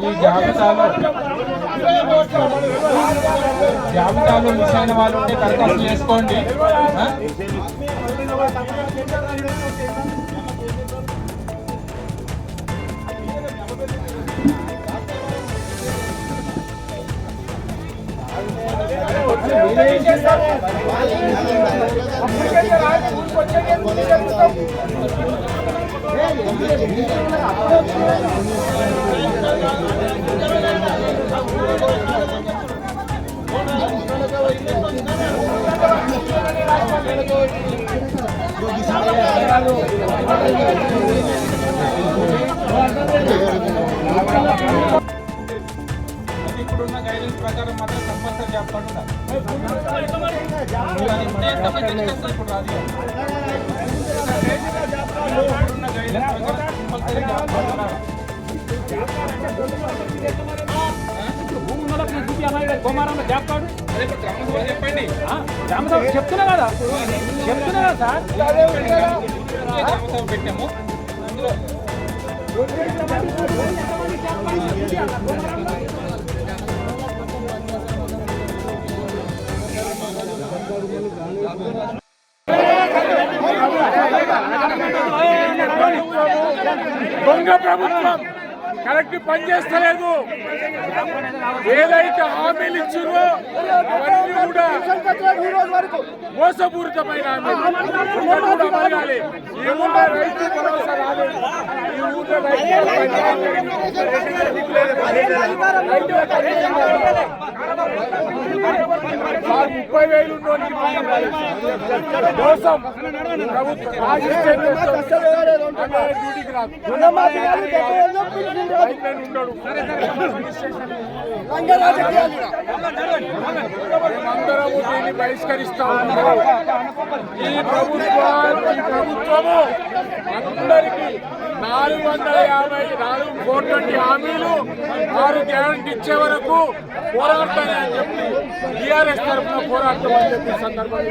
ఈ జాబితాలో జాబితాలో మిస్ అయిన వాళ్ళు ఉంటే దరఖాస్తు చేసుకోండి ఆ? ఇప్పుడున్న గైడెన్స్ ప్రకారం మాత్రం కంపల్సరీ జాబ్ కార్డు ఉండాలి. అది ఇప్పుడు ఎంతమంది ఎన్నికలు ఇప్పుడు రాదు ఇక. ఇప్పుడున్న గైడెన్స్ ప్రకారం కంపల్సరీ జాబ్ కార్డు ఉండాలి. చెప్పండి గ్రామ చెప్తున్నా కదా చెప్తున్నా కదా సార్ గ్రామ పెట్టాము అందులో దొంగ ప్రభుత్వం కరెక్ట్ పనిచేస్తలేదు ఏదైతే హామీలు ఇచ్చిందో అవన్నీ కూడా మోసపూరితమైన హామీలు. ఈ ఊళ్ళో రైతు భరోసా రాలేదు ఈ ఊళ్ళో రైతు ముప్పై వేలు ఉన్నోడికి ప్రభుత్వం డ్యూటీకి రాదు. రైతులను మేమందరము దీన్ని బహిష్కరిస్తా ఉన్నాము ఈ ప్రభుత్వం ఈ ప్రభుత్వము అందరికీ నాలుగు వందల యాభై నాలుగు కోట్ల హామీలు ఆరు గ్యారంటీ ఇచ్చే వరకు పోరాడతానే అని చెప్పి టీఆర్ఎస్ తరఫున పోరాడతాం అని చెప్పి సందర్భంగా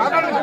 ಮಾತಾಡಿ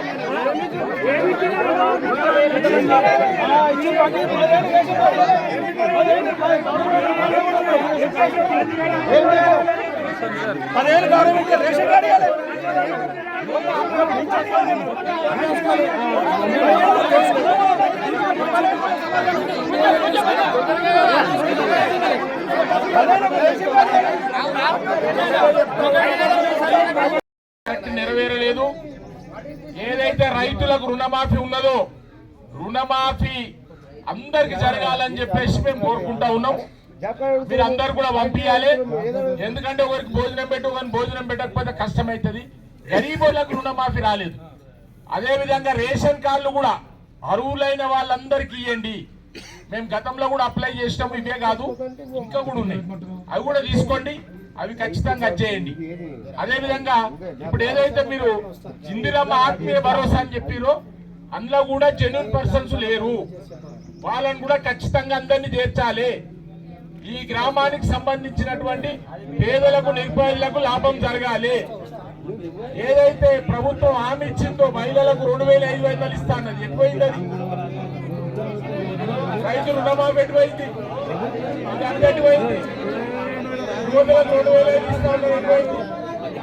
ఈ సందర్భంగా రేషన్ కార్డు నెరవేరలేదు ఏదైతే రైతులకు రుణమాఫీ ఉన్నదో రుణమాఫీ అందరికి జరగాలని చెప్పేసి మేము కోరుకుంటా ఉన్నాం. మీరు అందరు కూడా పంపించాలి. ఎందుకంటే ఒకరికి భోజనం పెట్టు కానీ భోజనం పెట్టకపోతే కష్టమవుతుంది గరీబులకు రుణమాఫీ రాలేదు. అదే విధంగా రేషన్ కార్డులు కూడా అర్హులైన వాళ్ళందరికీ ఇవ్వండి మేము గతంలో కూడా అప్లై చేసినాము ఇవే కాదు. ఇంకా కూడా ఉన్నాయి. అవి కూడా తీసుకోండి. అవి ఖచ్చితంగా చేయండి. అదే విధంగా ఇప్పుడు ఏదైతే మీరు ఇందిరమ్మ ఆత్మీయ భరోసా అని చెప్పిరో అందులో కూడా జెన్యున్ పర్సన్స్ లేరు. వాళ్ళని కూడా ఖచ్చితంగా అందరినీ చేర్చాలి. ఈ గ్రామానికి సంబంధించినటువంటి పేదలకు నిరుపేదలకు లాభం జరగాలి. ఏదైతే ప్రభుత్వం హామీ ఇచ్చిందో మహిళలకు రెండు వేల ఐదు వందలు ఇస్తానది ఎక్కువైంది అది. రైతు రుణమాఫీ ఎటువైంది? అది అన్ని యువతలకు రెండు వేల ఐదు ఇస్తా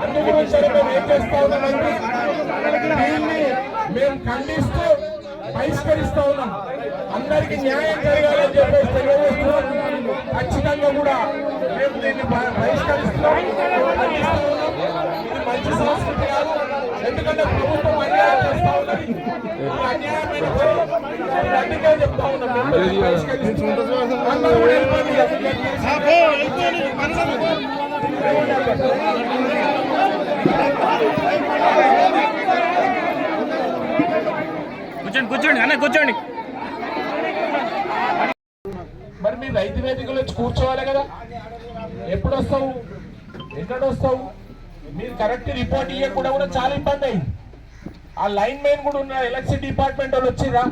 అందు గురించి మేము ఏం చేస్తా ఉన్నామంటే దీన్ని మేము ఖండిస్తూ బహిష్కరిస్తా ఉన్నాం అందరికి న్యాయం జరగాలని చెప్పేసి తెలియజేస్తున్నాం ఖచ్చితంగా కూడా మేము దీన్ని బహిష్కరిస్తున్నాం ఖండిస్తా ఉన్నాం. ఇది మంచి సంస్కృతి కాదు ఎందుకంటే ప్రభుత్వం అన్యాయం చేస్తా ఉన్నది. అన్యాయమైన అందుకే చెప్తా ఉన్నాం. కూర్చోండి కూర్చోండి అన్న కూర్చోండి. మరి మీరు రైతు వేదికలో వచ్చి కూర్చోవాలి కదా. ఎప్పుడు వస్తావు ఎక్కడ వస్తావు మీరు కరెక్ట్ రిపోర్ట్ ఇవ్వకుండా కూడా చాలా ఇబ్బంది అయింది. ఆ లైన్ మెయిన్ కూడా ఉన్న ఎలక్షన్ డిపార్ట్మెంట్ వాళ్ళు వచ్చిరా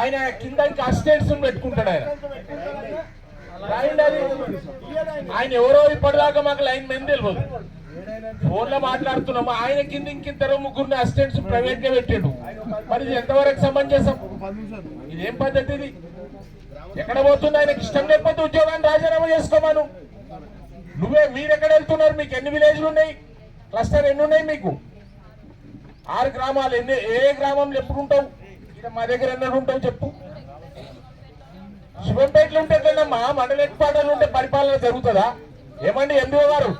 ఆయన కింద ఇంకా అసిస్టెంట్స్ పెట్టుకుంటాడు ఆయన. ఆయన ఎవరో ఇప్పటిదాకా మాకు లైన్ మెయిన్ తెలియదు ఫోన్లో మాట్లాడుతున్నాము? ఆయన కింద ఇంకిద్దరు ముగ్గురు అసిస్టెంట్స్ ప్రైవేట్గా పెట్టాడు. మరి ఇది ఎంతవరకు సమంజసం? ఇదేం పద్ధతి ఇది? ఎక్కడ పోతుంది ఆయనకి? ఇష్టం లేకపోతే ఉద్యోగాన్ని రాజీనామా చేసుకోమను. నువ్వే మీరు ఎక్కడ వెళ్తున్నారు మీకు ఎన్ని విలేజ్లు ఉన్నాయి క్లస్టర్ ఎన్ని ఉన్నాయి మీకు? ఆరు గ్రామాలు ఎన్ని ఏ గ్రామంలో ఎప్పుడు ఉంటావు ఇక్కడ మా దగ్గర ఎన్నడు ఉంటావు చెప్పు. శివంపేటలు ఉంటే ఎట్లమ్మా మండల హెడ్క్వార్టర్లు ఉంటే పరిపాలన జరుగుతుందా? ఏమండి ఎండిఓ గారు?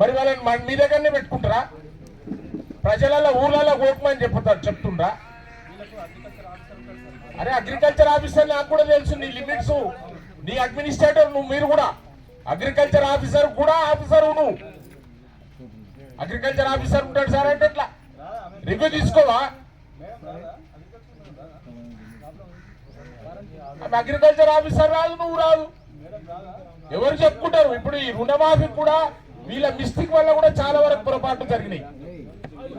మరి వాళ్ళని మీ దగ్గరనే పెట్టుకుంటారా? ప్రజలలో ఊర్లలో ఓటమని చెప్తారు చెప్తుండ్రా. అరే అగ్రికల్చర్ ఆఫీసర్ నాకు కూడా తెలుసు నీ లిమిట్స్. నీ అడ్మినిస్ట్రేటర్ నువ్వు మీరు కూడా. అగ్రికల్చర్ ఆఫీసర్ కూడా ఆఫీసర్ నువ్వు అగ్రికల్చర్ ఆఫీసర్ ఉంటాడు సార్ అంటే ఎట్లా? రివ్యూ తీసుకోవా? అగ్రికల్చర్ ఆఫీసర్ రాదు నువ్వు రాదు. ఎవరు చెప్పుకుంటారు? ఇప్పుడు ఈ రుణమాఫీ కూడా వీళ్ళ మిస్టేక్ వల్ల కూడా చాలా వరకు పొరపాట్లు జరిగినాయి.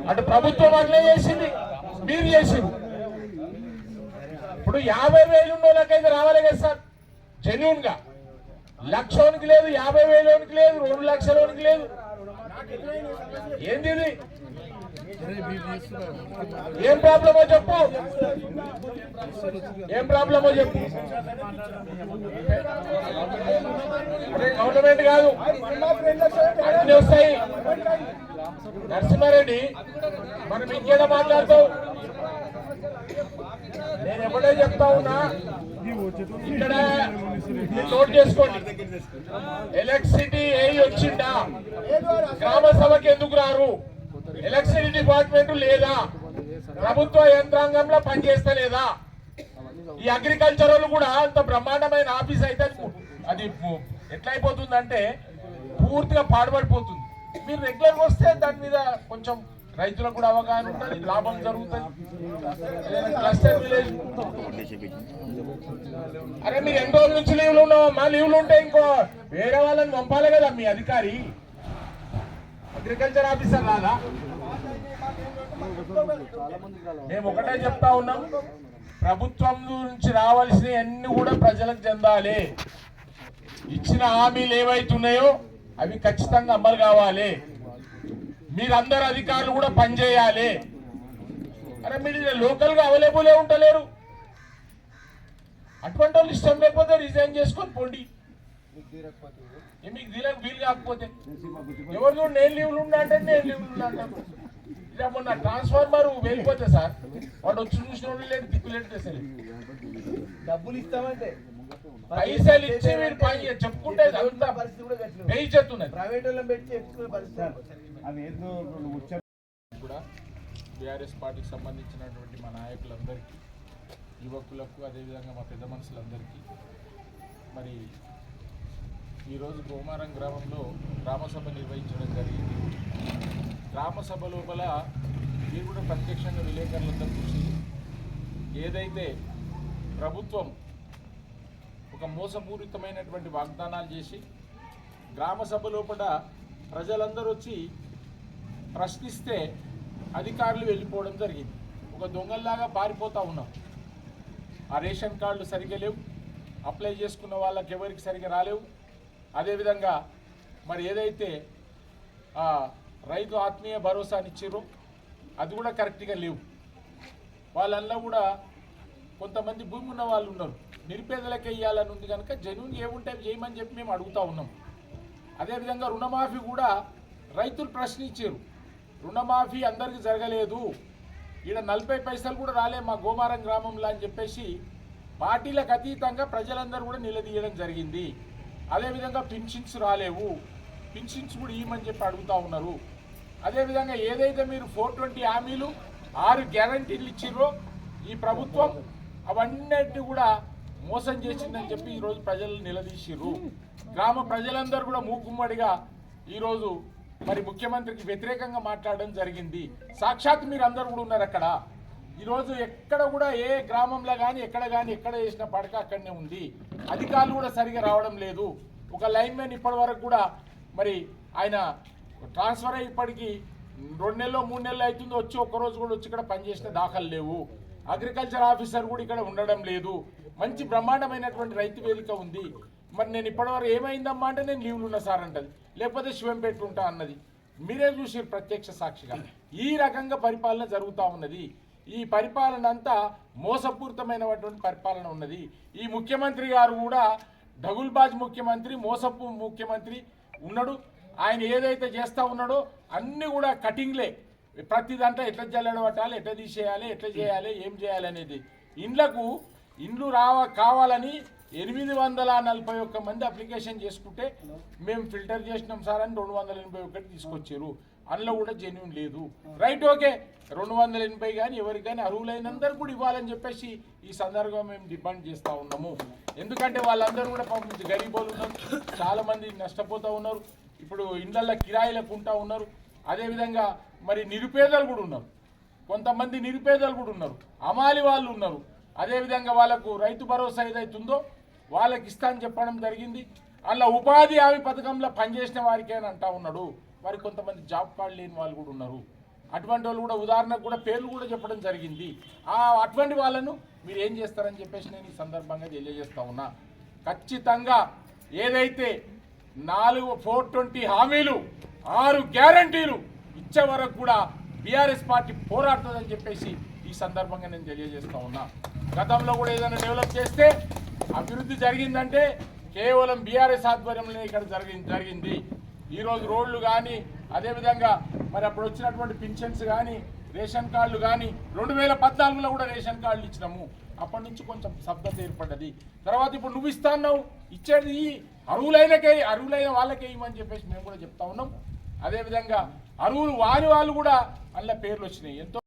అటు ప్రభుత్వం అట్లే చేసింది మీరు చేసింది ఇప్పుడు యాభై వేలు ఉన్న రావాలి కదా సార్ జెన్యున్గా. లక్షలోనికి లేదు యాభై వేలోనికి లేదు రెండు లక్షలోనికి లేదు. ఏంది ఏం ప్రాబ్లమో చెప్పు. ఏం ప్రాబ్లమో చెప్పు. గవర్నమెంట్ కాదు. అన్ని వస్తాయి. నరసింహారెడ్డి మనం ఇంకేదో మాట్లాడతావు నేను ఎప్పుడే చెప్తా ఉన్నా ఇక్కడ నోట్ చేసుకోండి. ఎలక్ట్రిసిటీ ఏ వచ్చిందా? గ్రామ సభకి ఎందుకు రారు? ఎలక్ట్రిసిటీ డిపార్ట్మెంట్ లేదా? ప్రభుత్వ యంత్రాంగంలో పనిచేస్తలేదా? ఈ అగ్రికల్చర్ వాళ్ళు కూడా అంత బ్రహ్మాండమైన ఆఫీస్ అయితే అది- ఎట్లయిపోతుందంటే పూర్తిగా పాడుపడిపోతుంది మీరు రెగ్యులర్ వస్తే దాని మీద కొంచెం రైతులకు కూడా అవగాహన ఉంటుంది లాభం జరుగుతుంది. క్లస్టర్ విలేజ్ అరే మీరు ఎన్ని రోజుల నుంచి లీవ్లు ఉన్నావు? మా లీవ్లు ఉంటే ఇంకో వేరే వాళ్ళని పంపాలి కదా మీ అధికారి. అగ్రికల్చర్ ఆఫీసర్ రాదా? మేము ఒకటే చెప్తా ఉన్నాం. ప్రభుత్వం నుంచి రావాల్సిన అన్ని కూడా ప్రజలకు చెందాలి. ఇచ్చిన హామీలు ఏవైతున్నాయో అవి ఖచ్చితంగా అమలు కావాలి. మీరందరు అధికారులు కూడా పనిచేయాలి. అరే మీరు లోకల్గా అవైలబుల్ ఉంటలేరు. అటువంటి వాళ్ళు ఇష్టం లేకపోతే రిజైన్ చేసుకొని పోండి. మీకు దీనికి వీలు కాకపోతే. ఎవరు నేను లీవ్లు ఉన్నా అంటే నేను లీవ్లు ఉన్నా అంటారు ఇలా మొన్న ట్రాన్స్ఫార్మర్ వెళ్ళిపోతే సార్ వాడు వచ్చి చూసిన వాళ్ళు లేదు దిక్కు లేదు అసలు. డబ్బులు ఇస్తామంటే. పైసలు ఇచ్చి మీరు పని చెప్పుకుంటే పరిస్థితి కూడా గట్టిన పెయి చెప్తున్నది ప్రైవేట్ వాళ్ళని పెట్టి చెప్పుకునే పరిస్థితి. అవి ఏదో ముచ్చ కూడా బీఆర్ఎస్ పార్టీకి సంబంధించినటువంటి మా నాయకులందరికీ యువకులకు అదేవిధంగా మా పెద్ద మనుషులందరికీ మరి ఈరోజు గోమారం గ్రామంలో గ్రామసభ నిర్వహించడం జరిగింది. గ్రామసభ లోపల మీరు కూడా ప్రత్యక్షంగా విలేకరులందరూ చూసి ఏదైతే ప్రభుత్వం ఒక మోసపూరితమైనటువంటి వాగ్దానాలు చేసి గ్రామ సభ లోపల ప్రజలందరూ వచ్చి ప్రశ్నిస్తే అధికారులు వెళ్ళిపోవడం జరిగింది. ఒక దొంగల్లాగా పారిపోతూ ఉన్నాం. ఆ రేషన్ కార్డులు సరిగ్గా లేవు. అప్లై చేసుకున్న వాళ్ళకి ఎవరికి సరిగ్గా రాలేవు. అదేవిధంగా మరి ఏదైతే రైతు ఆత్మీయ భరోసా ఇచ్చారు అది కూడా కరెక్ట్గా లేవు. వాళ్ళల్లో కూడా కొంతమంది భూమి ఉన్న వాళ్ళు ఉన్నారు. నిరుపేదలకు వేయాలని ఉంది కనుక జనువుని ఏముంటే చేయమని చెప్పి మేము అడుగుతా ఉన్నాం. అదేవిధంగా రుణమాఫీ కూడా రైతులు ప్రశ్నించారు రుణమాఫీ అందరికీ జరగలేదు. ఈడ నలభై పైసలు కూడా రాలే మా గోమారం గ్రామంలో అని చెప్పేసి పార్టీలకు అతీతంగా ప్రజలందరూ కూడా నిలదీయడం జరిగింది. అదేవిధంగా పింఛన్స్ రాలేవు. పింఛన్స్ కూడా ఇవ్వమని చెప్పి అడుగుతా ఉన్నారు. అదేవిధంగా ఏదైతే మీరు ఫోర్ ట్వంటీ హామీలు ఆరు గ్యారంటీలు ఇచ్చిర్రో ఈ ప్రభుత్వం అవన్నీ కూడా మోసం చేసిందని చెప్పి ఈరోజు ప్రజలు నిలదీసిర్రు. గ్రామ ప్రజలందరూ కూడా మూకుమ్మడిగా ఈరోజు మరి ముఖ్యమంత్రికి వ్యతిరేకంగా మాట్లాడడం జరిగింది. సాక్షాత్ మీరు అందరు కూడా ఉన్నారు అక్కడ. ఈరోజు ఎక్కడ కూడా ఏ గ్రామంలో కానీ ఎక్కడ కానీ ఎక్కడ చేసిన పడక అక్కడనే ఉంది. అధికారులు కూడా సరిగా రావడం లేదు. ఒక లైన్ మ్యాన్ ఇప్పటి వరకు కూడా మరి ఆయన ట్రాన్స్ఫర్ అయ్యి ఇప్పటికీ రెండు నెలలో మూడు నెలలు అవుతుంది వచ్చి ఒక్క రోజు కూడా వచ్చి ఇక్కడ పనిచేసిన దాఖలు లేవు. అగ్రికల్చర్ ఆఫీసర్ కూడా ఇక్కడ ఉండడం లేదు. మంచి బ్రహ్మాండమైనటువంటి రైతు వేదిక ఉంది. మరి నేను ఇప్పటివరకు ఏమైందమ్మా అంటే నేను లీవ్లు ఉన్నా సార్ అంటది. లేకపోతే శివంపేట ఉంటా అన్నది. మీరే చూసి ప్రత్యక్ష సాక్షిగా. ఈ రకంగా పరిపాలన జరుగుతూ ఉన్నది. ఈ పరిపాలన అంతా మోసపూరితమైనటువంటి పరిపాలన ఉన్నది. ఈ ముఖ్యమంత్రి గారు కూడా డగుల్బాజ్ ముఖ్యమంత్రి మోసపు ముఖ్యమంత్రి ఉన్నాడు. ఆయన ఏదైతే చేస్తూ ఉన్నాడో అన్నీ కూడా కటింగ్లే. ప్రతి దాంట్లో ఎట్లా జల్లడబట్టాలి ఎట్లా తీసేయాలి ఎట్లా చేయాలి ఏం చేయాలి అనేది. ఇండ్లకు ఇండ్లు రావ కావాలని ఎనిమిది వందల నలభై ఒక్క మంది అప్లికేషన్ చేసుకుంటే మేము ఫిల్టర్ చేసినాం సార్ అని రెండు వందల ఎనభై ఒకటి తీసుకొచ్చారు. అందులో కూడా జెన్యున్ లేదు. రైట్ ఓకే రెండు వందల ఎనభై కానీ ఎవరికి కానీ అర్హులైనందరూ కూడా ఇవ్వాలని చెప్పేసి ఈ సందర్భంగా మేము డిమాండ్ చేస్తూ ఉన్నాము. ఎందుకంటే వాళ్ళందరూ కూడా పంపించి గరీబోలు ఉన్నారు. చాలా మంది నష్టపోతూ ఉన్నారు. ఇప్పుడు ఇండ్లల్లో కిరాయిలకు ఉంటా ఉన్నారు. అదేవిధంగా మరి నిరుపేదలు కూడా ఉన్నారు. కొంతమంది నిరుపేదలు కూడా ఉన్నారు. అమాలి వాళ్ళు ఉన్నారు. అదేవిధంగా వాళ్ళకు రైతు భరోసా ఏదైతుందో వాళ్ళకి ఇస్తా అని చెప్పడం జరిగింది. అలా ఉపాధి హామీ పథకంలో పనిచేసిన వారికేనా అని అంటా ఉన్నాడు. మరి కొంతమంది జాబ్ కార్డు లేని వాళ్ళు కూడా ఉన్నారు. అటువంటి వాళ్ళు కూడా ఉదాహరణకు కూడా పేర్లు కూడా చెప్పడం జరిగింది. ఆ అటువంటి వాళ్ళను మీరు ఏం చేస్తారని చెప్పేసి నేను ఈ సందర్భంగా తెలియజేస్తా ఉన్నా. ఖచ్చితంగా ఏదైతే నాలుగు ఫోర్ ట్వంటీ హామీలు ఆరు గ్యారంటీలు ఇచ్చే వరకు కూడా బీఆర్ఎస్ పార్టీ పోరాడుతుందని చెప్పేసి ఈ సందర్భంగా నేను తెలియజేస్తా ఉన్నా. గతంలో కూడా ఏదైనా డెవలప్ చేస్తే అభివృద్ధి జరిగిందంటే కేవలం బీఆర్ఎస్ ఆధ్వర్యంలో ఇక్కడ జరిగింది. జరిగింది ఈరోజు రోడ్లు కానీ అదేవిధంగా మరి అప్పుడు వచ్చినటువంటి పింఛన్స్ కానీ రేషన్ కార్డులు కానీ రెండు వేల పద్నాలుగులో కూడా రేషన్ కార్డులు ఇచ్చినాము. అప్పటి నుంచి కొంచెం శబ్దత ఏర్పడ్డది. తర్వాత ఇప్పుడు నువ్వు ఇస్తాన్నావు ఇచ్చేది ఈ అరువులైనకే అరువులైన వాళ్ళకే ఇవ్వని చెప్పేసి మేము కూడా చెప్తా ఉన్నాం. అదేవిధంగా అరువులు వారి వాళ్ళు కూడా అందులో పేర్లు వచ్చినాయి. ఎంతో